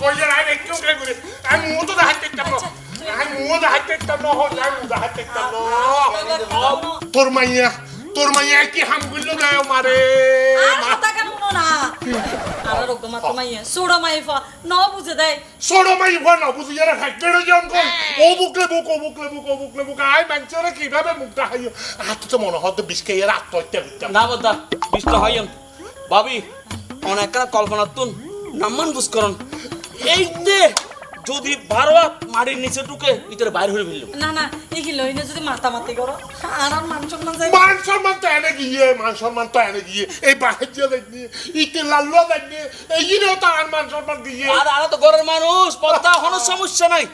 কইলে আই একটু করে করে আমি মুহ তো হাতে ইচ্ছাম না আমি মুহ হাতে ইচ্ছাম না হল আমি মুহ হাতে ইচ্ছাম না তোর মাইয়া তোর মাইয়া কি হামগুলো দেয় মারে আর কথা কেন শুনো না? আর রোগ মাত্র মাইয়ে সুড়ো মাইফা ন বুঝে দেয়। সরো মাই ভন না বুঝি যারা ফ্যাক্টরি জন কই ও বুকলে বুক ও বুকলে বুক ও বুকলে বুক। আই মানছরে কীভাবে মুখটা হাইও আর তো মনে তো বিস্কে এর আত্মহত্যা করতাম না বদ্দা বিষ্ট হইম ভাবি অনেক কল্পনা তুন নাম্মান বুঝ করন। এই দে যদি বারবার মাটির নিচে ঢুকে ভিতরে বাইরে হয়ে ফেলল। না না এই লইনে যদি মাতামাতি করো। আর আর মান সম্মান যায় মান সম্মান তো এনে গিয়ে মান সম্মান তো এনে গিয়ে এই বাহিজ্য দেখনি ইতে লাল্লো দেখনি এই জিনিস তো আর মান সম্মান গিয়ে আর আর তো ঘরের মানুষ বদ্দা কোনো সমস্যা নাই।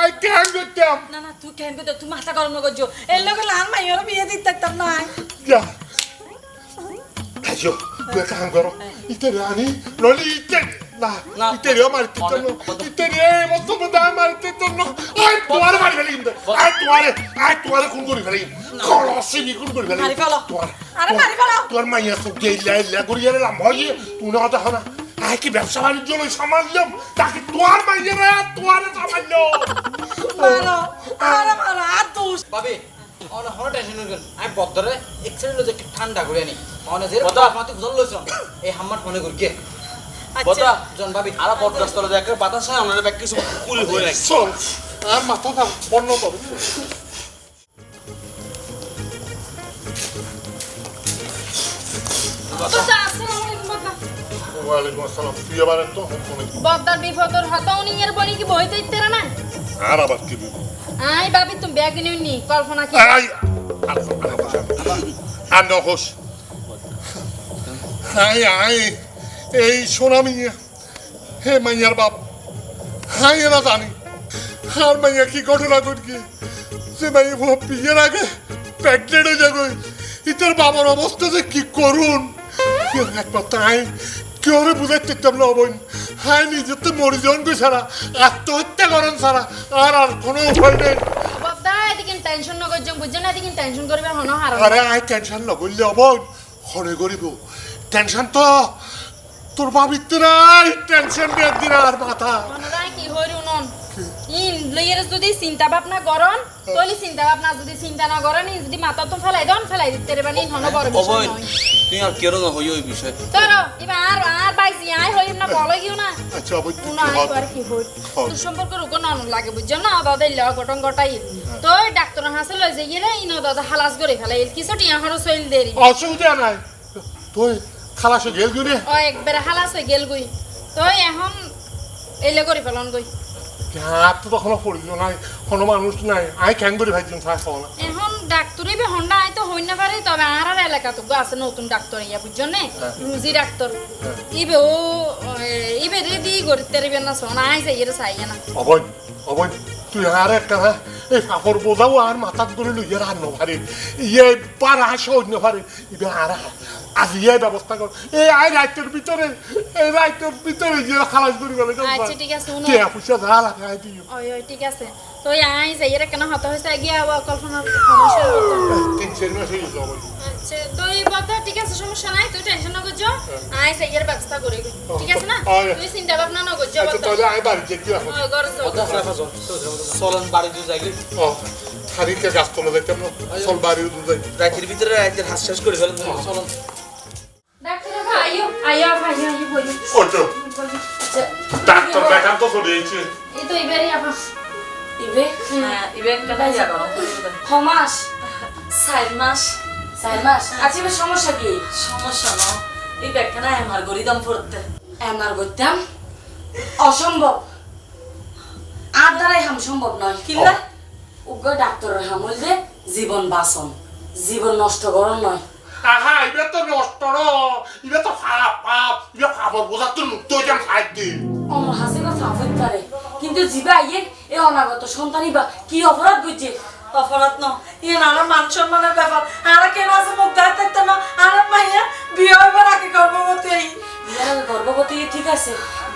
আই কেন করতাম না না তুই কেন করতে তুই মাথা গরম করছ। এর লোকে লাল মাইয়ের বিয়ে দিতে থাকতাম না যা। আইও তুই কাম করো ইতে রানি নলি ইতে না আই তোয়ারে মারি ফেলি কিন্তু আই তোয়ারে আই তোয়ারে কোন করি ফেলি। খলসি নি কোন করি ফেলি। মারি ফেলো। তোয়ার আরে মারি ফেলো। তোর মাইয়া তো গেইলা ইলা করি আরে লাম হই তুই না কথা না আই কি ব্যবসা বাণিজ্য লই সামাললাম তাকে তোর মাইয়া রে তোয়ারে সামাল্লো মারো আরে মারো আর দোষ। বাবে অন হন টেনশন করবেন আমি লজে ঠান্ডা করে আনি অনে যে বদা। মাতে বুঝল লইছন। এই হাম্মার ফোনে করি কে আচ্ছা। বদ্দা জন ভাবি দেখে বাতাসে ব্যাগ কিছু কুল হয়ে আর ওয়ালাইকুম আসসালাম তুই আবার বদ্দার বিপদর বনি কি বইতে ইত্তেরা না আর আবার কি আই বাবি তুমি ব্যাগ নিউনি কল্পনা কি? আই আর হাই আই এই সোনা মিয়া হে মাইয়ার বাপ হাই এরা জানি আর মাইয়া কি ঘটনা ঘটকে? সে মাই বিয়ের আগে প্রেগনেন্ট হয়ে যাবে ইতার বাবার অবস্থা যে কি করুন? একবার তাই কেউ বুঝাইতে পারতাম না। অবৈন হাই নিজের তো মরি যান গো ছাড়া আত্মহত্যা করেন ছাড়া আর আর কোনো উপায় নেই। টেনশন নগর জম বুঝছ না এদিকে টেনশন করবে হন হারো আরে আই টেনশন নগরলে অবন হরে করিব টেনশন তো তোর ভাবিতে নাই টেনশন দিয়ে দিন আর মাথা। মনরাই কি হইরু নন? ইন লইয়ের যদি চিন্তা ভাবনা করন তলি চিন্তা ভাবনা যদি চিন্তা না করেন যদি মাথা তো ফেলাই দন ফেলাই দিতে রে বানি হন বড় বিষয় নয়। তুই আর কেরো না হই ওই বিষয়? চলো এবার আর আর বাইসি আই হইম না বলে কিউ না। আচ্ছা অবৈ তুই না আর কি হই তোর সম্পর্ক রুকো নন লাগে বুঝছ না? দাদা ইল্লা গঠন গটাই। তো ডাক্তার হাসে লই যাই রে ইনো দাদা হালাস করে ফেলাই কিছু টিয়া হরো সইল দেরি। অসুবিধা নাই। তুই খালাসে গেল গুনে ও একবারে হয়ে গেল গই তো এখন এলে করে ফেলন গই হাত তো তখন পড়িল নাই কোনো মানুষ নাই আই কেন করে ভাইজন থাক না এখন ডাক্তার ইবে হন্ডা আই তো হই না পারে তবে আর আর এলাকা তো আছে নতুন ডাক্তার ইয়া বুঝছ নে রুজি ডাক্তার ইবে ও ইবে রেডি করতে পারবে না সোনা আই যাই এর চাই না অবৈ অবৈ তুই আর একটা হ্যাঁ এই কাপড় বোঝাও আর মাথাত করে লইয়া আর নভারে ইয়ে পার আসে অন্য ভারে ইবে আর আজ ইয়ে ব্যবস্থা কর। এই আই রাইতের ভিতরে এই রাইতের ভিতরে যে খালাস করি গেলে আচ্ছা, ঠিক আছে, শুনো। কে পয়সা যা লাগে আই দিও। ওই ওই ঠিক আছে। তো আই যাই এর কেন হত হইছে গিয়া আবার সমস্যা হতো তিন চার মাস হয়ে গেছে আচ্ছা তো এই কথা ঠিক আছে সমস্যা নাই তুই টেনশন না করছ। আই যাই এর ব্যবস্থা করে ঠিক আছে না? তুই চিন্তা ভাবনা না করছ আচ্ছা তাহলে আই কি এখন ওই ঘরে চল। খারাপ আছো চলন বাড়ি দিয়ে যাইলি ও খারিকে গাছ তোলা যাইতাম না? চল বাড়ি যাই। রাতের ভিতরে রাতের হাস শেষ করে ফেলেন। চলন। বাবা, আইও আইও আইও আইও ওটো ডাক্তার দেখান তো চলে যাইছে এই তো এবারে আপা ইবে ইবে কেটাই যাব ছমাস চার মাস চার মাস আচ্ছা এবার সমস্যা কি সমস্যা ন এই ব্যাগখানা এমআর গরিদাম পড়তে এমআর করতাম অসম্ভব আর দ্বারাই হাম সম্ভব নয় কিল্লা উগ্র ডাক্তারের হামল যে জীবন বাঁচন জীবন নষ্ট করন নয় আহা ইবে তো নষ্ট ন ইবে তো পাপ পাপ, ইবে পাপর বোঝা তো মুক্ত সাইড দি অমর হাসি বা সাফত পারে কিন্তু জিবা আইয়ে এই অনাগত সন্তানই বা কি অপরাধ বুঝছে অপরাধ ন ইয়ে নানা মান সম্মানের ব্যাপার আর কেন আছে মুখ দাঁড় থাকতে না? আর মাইয়া বিয়ে হইবার আগে গর্ভবতী এই গর্ভবতী ঠিক আছে।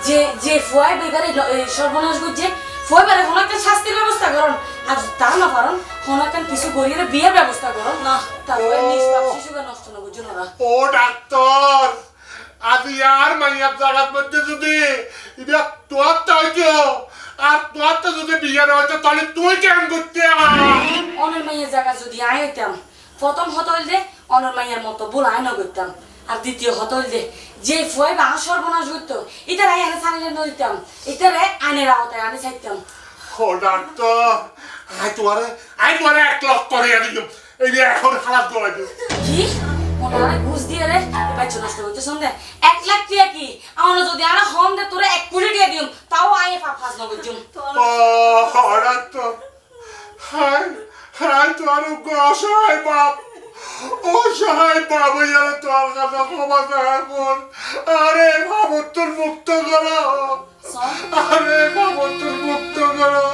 যে যে ফুয়াই বেগারে সর্বনাশ করছে ফুয়াই বেড়ে কোনো একটা শাস্তির ব্যবস্থা করুন আর তা না পারন কোনো একটা কিছু করিয়ে বিয়ের ব্যবস্থা করুন না। না ও ডাক্তার আজ মাইয়ার জায়গার মধ্যে যদি হইতো আর তোর তো যদি বিয়ে না হইতো তাহলে তুই কেন করতে অনের মাইয়ের জায়গা যদি আয় হইতাম প্রথম হত হইলে অনের মাইয়ের মতো বল আয় না করতাম। আর দ্বিতীয় হত হইলে যে ফুয়াই বা সর্বনাশ করতো এটার আয় আনে সানিলে নইতাম এটার আইনের আওতায় আনে চাইতাম। ও ডাক্তার আই তোমারে আই তোমারে এক লক্ষ করে দিলাম এই যে এখন কি? ওনারা ঘুষ দিয়ে রে? নষ্ট করতে সন্ধ্যে এক লাখ টিয়া কি? আমার যদি আনা দে তোরে এক কোটি দিয়ে দিম। তাও ফাস নগর দিম। ও ডাক্তার হাই হাই তোমার অসহায় বাপ। অসহায় বাপ ইয়ারে তোর কাছে ক্ষমা আরে ভাবত্তর মুক্ত করো। আরে ভাবত্তর মুক্ত করো।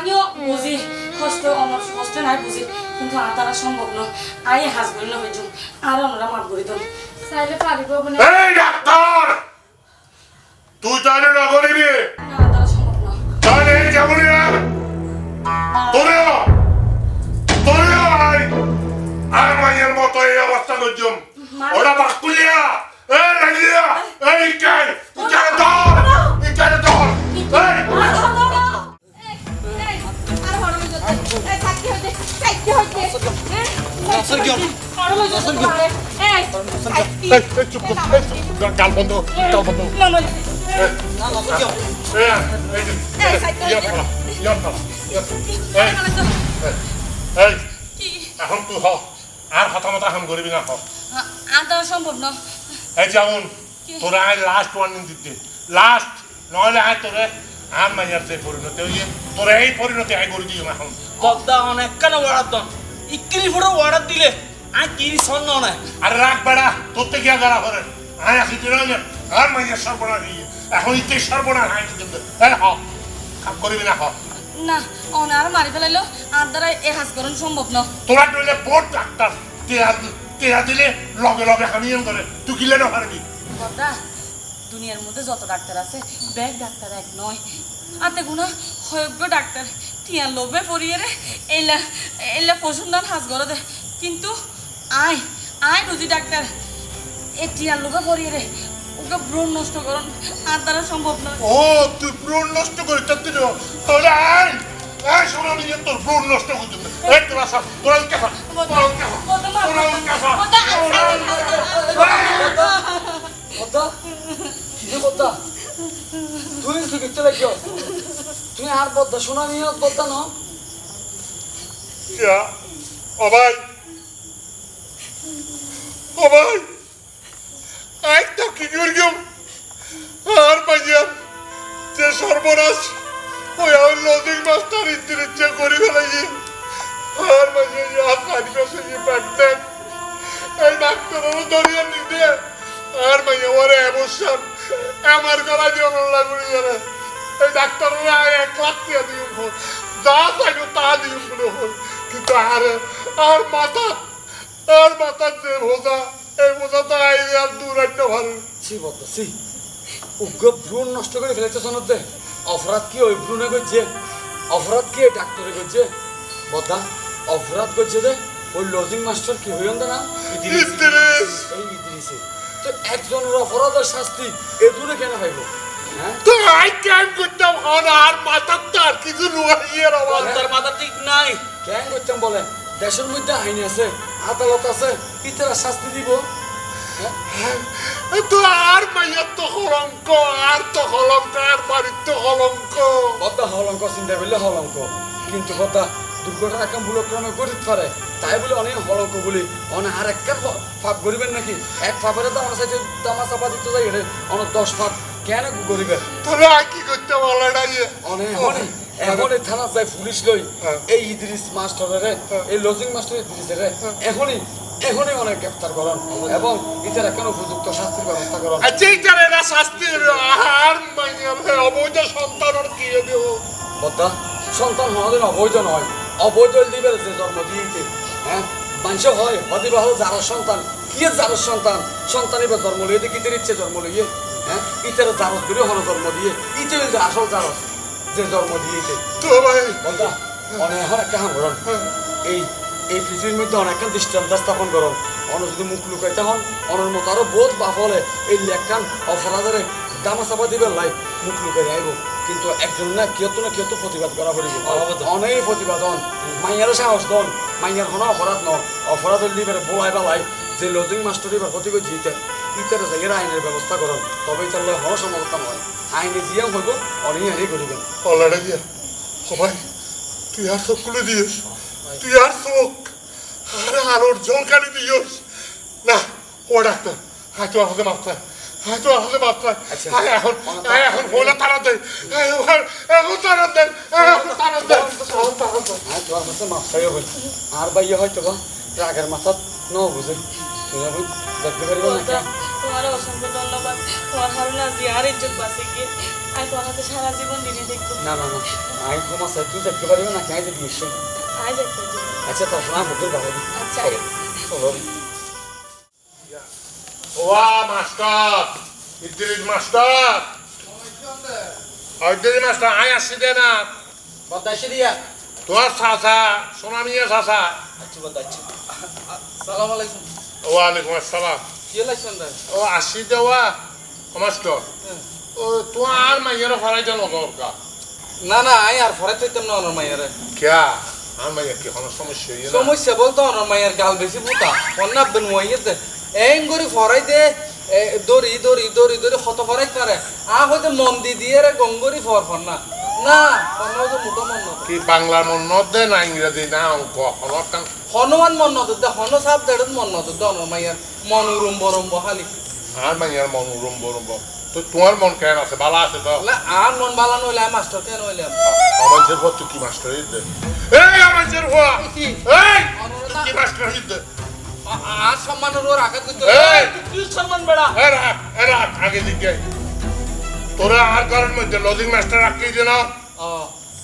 আমিও বুঝি কষ্ট আমার কষ্ট নাই বুঝি কিন্তু আর তারা সম্ভব নয়। আই হাসবেন না হয়ে আর ওনারা মাফ করে দেন চাইলে পারিব মানে। এই ডাক্তার! তুই তাহলে না করিবি না তারা সম্ভব নয়। তাহলে এই কেমনই না। তোরেও তোরেও আই আর মাইয়ের মতো এই অবস্থা করছুম ওরা এই লাগিয়া এই কাই ইকারে ধর। ইকারে ধর। এই। গাল বন্ধ গাল বন্ধ ইয়া ইয়া ইয়া এখন তুই হ আর হাতা মাথা হাম করবি না হ আর তারা সম্ভব নয় এই যেমন তোরা লাস্ট ওয়ার্নিং দিতে লাস্ট নইলে আয় তোরে আর মাইয়ার যে পরিণতি হইয়ে তোরা এই পরিণতি আয় করে দিও এখন বদ্দা অনেক কেন অর্ডার দন ইকিরি ফুটো অর্ডার দিলে আমি কিরি স্বর্ণ নাই আরে রাখ বেড়া তোর থেকে গাড়া করে আয় আসি তুই না আর মাইয়ার সর্বনাশ হইয়ে এখন ইতে সর্বনাশ আয় কিন্তু এই হ কাম করবি না হ না ওনারা মারি ফেলাইলো আর দ্বারা এ হাস করুন সম্ভব নয় তোরা নইলে বড় ডাক্তার টেহা টেহা দিলে লগে লগে হামিয়ান করে তুই কিলে না পারবি কথা দুনিয়ার মধ্যে যত ডাক্তার আছে ব্যাগ ডাক্তার এক নয়। আতে গুণা হয়জ্ঞ ডাক্তার। টিয়ার লোভে পড়িয়ে রে এলা এলা পশুন্দান হাস গড়ে দে। কিন্তু আয় আয় বুঝি ডাক্তার। এ টিয়ার লোভে পড়িয়ে রে ওকে ব্রণ নষ্ট করুন। আর দ্বারা সম্ভব নয়। ও তুই ভ্রূণ নষ্ট করে তার দিল তাহলে আয় আয় শোনা নিয়ে তোর ভ্রূণ নষ্ট করতে এই তোরা তোরা কেফা তোরা কেফা তোরা কেফা বদ্দা কিরে বদ্দা তুই কি দেখতে লাগিও তুই আর বদ্দা শোনা নিয়ে বদ্দা ন? ও ভাই। আই তো কি করগম আর বাজিয়া যে সর্বনাশ ওই আর লজিক মাস্টার ইচ্ছে ইচ্ছে করি ফেলাই আর বাজিয়া সারি পাশে ইয়ে ব্যাগ এই ডাক্তারেরও ধরিয়ে নিতে। আর মাইয়া ওরে অবশ্যাম আমার গলা দিয়ে অনল্লা করি যারা এই ডাক্তাররা এক লাখ দিয়ে ফোন যা চাইলো তা দিয়ে মনে হল কিন্তু আর আর মাথা আর মাথার যে বোঝা এই বোঝা তো আই আর দূর একটা ভালো ছি বদ্দা ছি। উগ্র ভ্রূণ নষ্ট করে ফেলেছে সনদ। অপরাধ কি ওই ভ্রূণে করছে? অপরাধ কি ডাক্তারে করছে? বদ্দা অপরাধ করছে দে ওই লজিং মাস্টার কি হইন না ইদ্রিস। এই ইদ্রিসে। তো একজনের অপরাধের শাস্তি এ দূরে কেন পাইব হ্যাঁ? তো আই কেন করতাম আর মাথার তো আর কিছু নোয়াইয়ের আবার বদ্দার মাথা ঠিক নাই। কেন করতাম বলে দেশের মধ্যে আইন আছে আদালত আছে ইতারা শাস্তি দিব। হ্যাঁ? তো আর মাইয়ার তো কলঙ্ক আর তো কলঙ্ক আর বাড়ির তো কলঙ্ক। বদ্দা হলঙ্ক চিন্তা করলে হলঙ্ক। কিন্তু বদ্দা দুর্ঘটনা কাম ভুলক্রমে করিতে পারে তাই বলে অনেক হলঙ্ক বলি। অনেক আর এক ফাপ করিবেন নাকি? এক ফাপের দামা সাইতে দামা চাপা দিতে যাই রে অনেক দশ ফাপ কেন করিবেন? তাহলে আর কি করতে বলে না অনেক অনেক এখন এই থানা যায় পুলিশ লই। হ্যাঁ। এই ইদ্রিস মাস্টারে এই লজিং মাস্টার ইদ্রিসে রে এখনই এখনই অনেক গ্রেপ্তার করন এবং ইতারা কেন উপযুক্ত শাস্তির ব্যবস্থা করন। আচ্ছা এইটার এরা শাস্তি আর মাইয়ার অবৈধ সন্তানের কি দেব বদ্দা সন্তান হওয়াদের অবৈধ নয়। অবৈধ দিবে যে জন্ম দিয়েছে। হ্যাঁ? মানুষ হয় হল যার সন্তান। কি যার সন্তান? সন্তান এবার জন্ম লইয়ে দেখি ইতের ইচ্ছে জন্ম লইয়ে। হ্যাঁ? ইতের জারস করে হলো জন্ম দিয়ে। ইতে কিন্তু আসল জারস যে জন্ম দিয়েছে। তো ভাই। বন্ধা অনেক একটা হাম করুন এই এই পৃথিবীর মধ্যে অনেকক্ষণ দৃষ্টান্ত স্থাপন করুন অন যদি মুখ লুকাইতে হন অনর মতো আরও বহুত বাপ হলে এই লেখান অপরাধের দামা চাপা দিবে লাই। মুখ লুকাই আইব। কিন্তু একজন না কিয়ত না কিয়ত প্রতিবাদ করা পড়িব অনেক প্রতিবাদ হন মাইয়ারও সাহস দন মাইয়ার কোনো অপরাধ ন অপরাধ হলে দিবে বলাই বালাই। যে লজিং মাস্টার এবার ক্ষতি করে দিতে ইতার জায়গায় আইনের ব্যবস্থা করন। তবে তার লয় হওয়ার সম্ভাবনা নয় আইনে জিয়াও হইব অনেক আইনে করিবেন অলরেডি দিয়া। সবাই তুই আর চোখ খুলে দিস তুই আর চোখ। আরে আলোর জলকানি দিস না ও ডাক্তার। হাই তো হাতে মাত্রা এখন এখন ফোনে তারা দেয় এখন এখন তারা দেয় এখন তারা দেয় এখন তারা দেয় আর তোর বাইয়ে হয়তো বা রাগের মাথাত ন বুঝে। তুই এখন দেখতে পারিব না তোমার অসংখ্য ধন্যবাদ। তোমার হারুন আজ আর ইজ্জত বাঁচে গিয়ে আমি তোমার সারা জীবন দিনে দেখব। না না না। আমি ক্ষমা চাই দেখতে পারিব না কেন? দিয়েছ আজ আচ্ছা আমি বুকের বাবা আচ্ছা। ওয়া master. Idris master. Idris master আয় আসছি দে না। বদাইছে দিয়া? তোর চাচা সোনামিয়া চাচা। আচ্ছা বদাইছে সালাম আলাইকুম। ওয়ালাইকুম আসসালাম। কি লাগছেন ও আসি দেওয়া মাস্টার। ও তো আর মাইয়ের ফরাইতে নগরকা না না আই আর ফরাই তৈতাম না অনর মাইয়ারে। ক্যা? আর মাইয়ের কি কোনো সমস্যা সমস্যা বলতো অনর মাইয়ার গাল বেশি পুতা অন্না বেন ওয়াইয়ের এই গরি ফরাই দে দড়ি দড়ি দড়ি দড়ি কত ফরাই তারে আ হয়তো মন দি দিয়ে রে গঙ্গরি ফর ফর না। না অন্য তো মোটো মন কি বাংলা মন দে না ইংরেজি না অঙ্ক হলকান হনুমান মন দে হন সাপ দেড় মন দে অনর মাইয়ার মন উরুম্ব রুম্ব হালি। আর মাইয়ের মন উরম বরম তো তোমার মন কেন আছে? ভালো আছে তো। বলে আর মন বালা নইলে মাস্টার কেন হইলাম আমার যে তুই কি মাস্টার এই আমার যে? এই কি মাস্টার হইতে? আর সম্মানের ওর আঘাত করতে তুই সম্মান বেড়া। এরা আগে দিকে। তোরা আর কারণ মধ্যে লজিং মাস্টার রাখি যে না?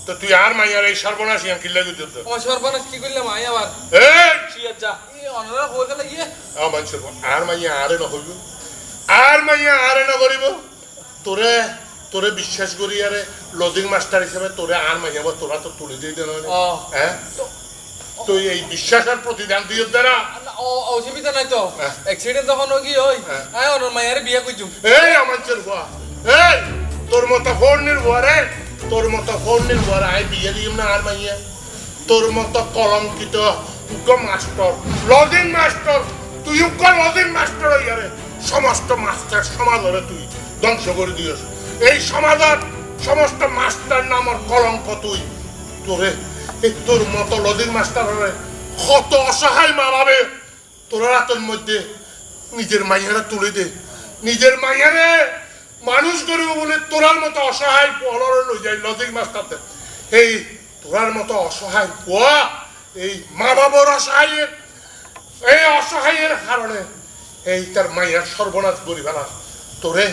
তো তুই আর মাইয়ার এই সর্বনাশ ইয়ান কিল্লা গুজত আমার সর্বনাশ কি করলাম আই আবার? এই! চিয়ার যা ই অনরা হয়ে গেলে ইয়ে আমার মানুষের আর মাইয়া আরে না হইব। আর মাইয়া আরে না করিব। তোরে তোরে বিশ্বাস করি আরে লজিং মাস্টার হিসেবে তোরে আর মাইয়া বা তোরা তো তুলে দিয়ে দেন। হ্যাঁ? তুই এই বিশ্বাসের প্রতিদান দিয়ে দ্বারা। ও অসুবিধা নাই তো। অ্যাক্সিডেন্ট যখন কি হই হ্যাঁ। আয় অনর মায়ের বিয়ে করছুম এই আমার চের ভুয়া এই তোর মতো ফোন নির্ভর রে তোর মতো ফোন নির্ভর আই বিয়ে দিম না আর মাইয়া। তোর মতো কলঙ্কিত উগ্র মাস্টার লজিং মাস্টার তুই উগ্র লজিং মাস্টার হইয়া রে সমস্ত মাস্টার সমাজরে তুই। ধ্বংস করে দিয়েছ এই সমাজের সমস্ত মাস্টার নামর কলঙ্ক তুই। তোরে এই তোর মতো লজিং মাস্টার কত অসহায় মারাবে তোরা রাতের মধ্যে নিজের মাইয়ারা তুলে দে। নিজের মাইয়ারে মানুষ করব বলে তোরার মতো অসহায় পলরে লই যাই লজিক মাস্টারতে। এই তোরার মতো অসহায় পোয়া এই মা বাবার অসহায়ের এই অসহায়ের কারণে এই তার মাইয়ার সর্বনাশ করি ফেলা তোরে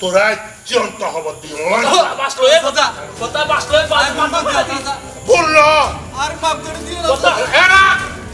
তোরা চিরন্ত হব বলল আর মাপ করে দিয়ে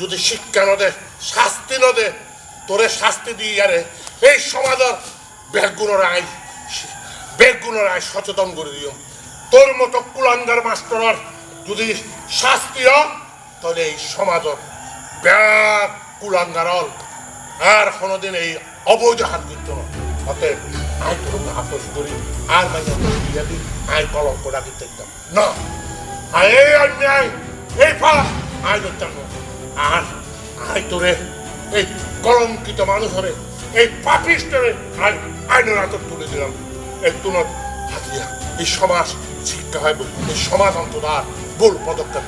যদি শিক্ষা নদে শাস্তি নদে তোরে শাস্তি দিয়ে আরে। এই সমাজের বেগুনের আই বেগুনের আই সচেতন করে দিও। তোর মতো কুলাঙ্গার মাস্টার যদি শাস্তি তাহলে এই সমাজের ব্যাগ কুলাঙ্গার আর কোনোদিন এই অবৈধ হাত দিত না অতএব আই তোর আপোষ করি, আর বিয়া দিই আই কলঙ্ক দেখতাম না আর এই অন্যায়, এই ফালা আই দেখতাম না আর আই তোরে, এই কলঙ্কিত মানুষ হবে এই পাপিস্টরে আর আইনের আতর তুলে দিলাম। এই তুনত থাকিয়া এই সমাজ শিক্ষা হয় বলে, এই সমাজ অন্তত আর ভুল পদক্ষেপ